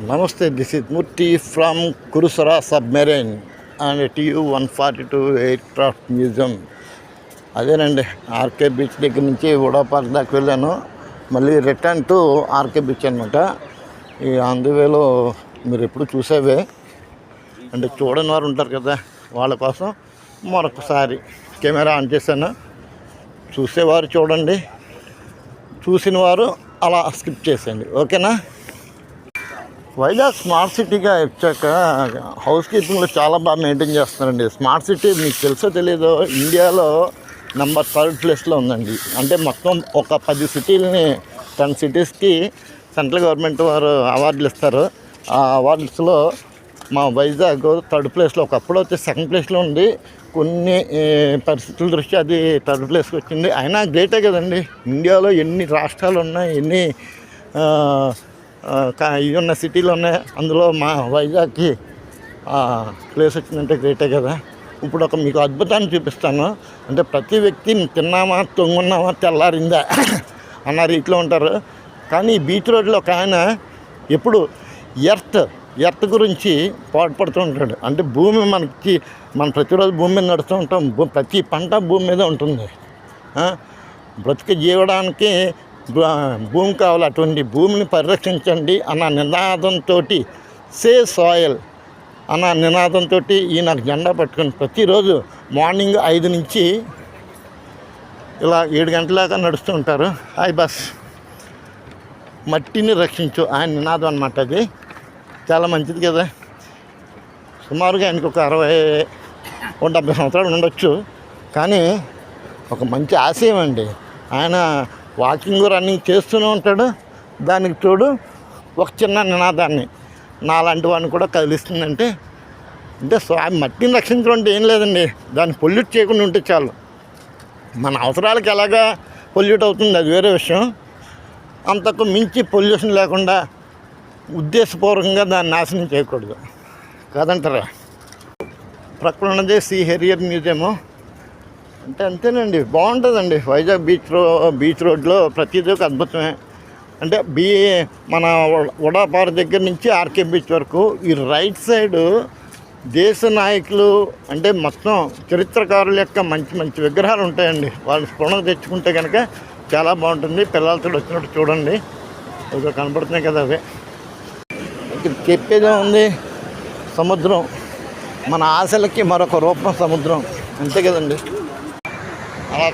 నమస్తే this is Murthy from Kursura submarine and TU one forty two aircraft museum అదేనండి RK beach దగ్గర నుంచి ఉడా park దాకా వెళ్ళాను. మళ్ళీ రిటర్న్ టు ఆర్కే బీచ్ అనమాట ఈ అందువేలో మీరు ఎప్పుడు చూసేవే. అంటే చూడని వారు ఉంటారు కదా వాళ్ళ కోసం మరొకసారి కెమెరా ఆన్ చేశాను. చూసేవారు చూడండి. చూసిన వారు అలా స్కిప్ చేసేయండి. ఓకేనా? వైజాగ్ స్మార్ట్ సిటీగా వచ్చాక హౌస్ కీపింగ్లో చాలా బాగా మెయింటైన్ చేస్తున్నారండి. స్మార్ట్ సిటీ మీకు తెలుసో తెలియదో ఇండియాలో నెంబర్ థర్డ్ ప్లేస్లో ఉందండి. అంటే మొత్తం ఒక పది సిటీలని టెన్ సిటీస్కి సెంట్రల్ గవర్నమెంట్ వారు అవార్డులు ఇస్తారు. ఆ అవార్డ్స్లో మా వైజాగ్ థర్డ్ ప్లేస్లో ఒకప్పుడు వచ్చి సెకండ్ ప్లేస్లో ఉంది. కొన్ని పరిస్థితుల దృష్ట్యా అది థర్డ్ ప్లేస్కి వచ్చింది. అయినా గ్రేటే కదండి. ఇండియాలో ఎన్ని రాష్ట్రాలు ఉన్నాయి ఎన్ని ఇవి ఉన్న సిటీలు ఉన్నాయి అందులో మా వైజాగ్కి ప్లేస్ వచ్చిందంటే గ్రేటే కదా. ఇప్పుడు ఒక మీకు అద్భుతాన్ని చూపిస్తాను. అంటే ప్రతి వ్యక్తి తిన్నామా తొంగున్నామా తెల్లారిందా అన్న రీతిలో ఉంటారు. కానీ బీచ్ రోడ్లో ఒక ఆయన ఎప్పుడు ఎర్త్ ఎర్త్ గురించి పాటుపడుతూ ఉంటాడు. అంటే భూమి మనకి మనం ప్రతిరోజు భూమి మీద నడుస్తూ ఉంటాం. ప్రతి పంట భూమి మీద ఉంటుంది. బ్రతిక బ్రతికి జీవడానికి భూమి కావాలి అటువంటి భూమిని పరిరక్షించండి అన్న నినాదంతో సే సాయిల్ అన్న నినాదంతో ఈయన జెండా పట్టుకొని ప్రతిరోజు మార్నింగ్ ఐదు నుంచి ఇలా ఏడు గంటల దాకా నడుస్తూ ఉంటారు. Hi boss. మట్టిని రక్షించు ఆయన నినాదం అనమాట అది. చాలా మంచిది కదా. సుమారుగా ఆయనకు ఒక అరవై ఒక డెబ్బై సంవత్సరాలు ఉండొచ్చు. కానీ ఒక మంచి ఆశయం అండి. ఆయన వాకింగ్ రన్నింగ్ చేస్తూనే ఉంటాడు. దానికి తోడు ఒక చిన్న నినాదాన్ని నాలాంటి వాడిని కూడా కదిలిస్తుందంటే అంటే స్వామి మట్టిని రక్షించడం అంటే ఏం లేదండి. దాన్ని పొల్యూట్ చేయకుండా ఉంటే చాలు. మన అవసరాలకు ఎలాగా పొల్యూట్ అవుతుంది అది వేరే విషయం. అంతకు మించి పొల్యూషన్ లేకుండా ఉద్దేశపూర్వకంగా దాన్ని నాశనం చేయకూడదు. కాదంటారా? ప్రక్కన ఉన్నది సి హెరియర్ మ్యూజియము అంటే అంతేనండి. బాగుంటుందండి. వైజాగ్ బీచ్ రో బీచ్ రోడ్లో ప్రతిదీ ఒక అద్భుతమే. అంటే బీ మన ఉడాపార దగ్గర నుంచి ఆర్కే బీచ్ వరకు ఈ రైట్ సైడు దేశ నాయకులు అంటే మొత్తం చరిత్రకారుల యొక్క మంచి మంచి విగ్రహాలు ఉంటాయండి. వాళ్ళు స్ఫురణ తెచ్చుకుంటే కనుక చాలా బాగుంటుంది. పిల్లలతో వచ్చినట్టు చూడండి. ఇది కనపడుతున్నాయి కదా అవి. ఇక్కడ చెప్పేదే ఉంది సముద్రం. మన ఆశలకి మరొక రూపం సముద్రం. అంతే కదండి. అలా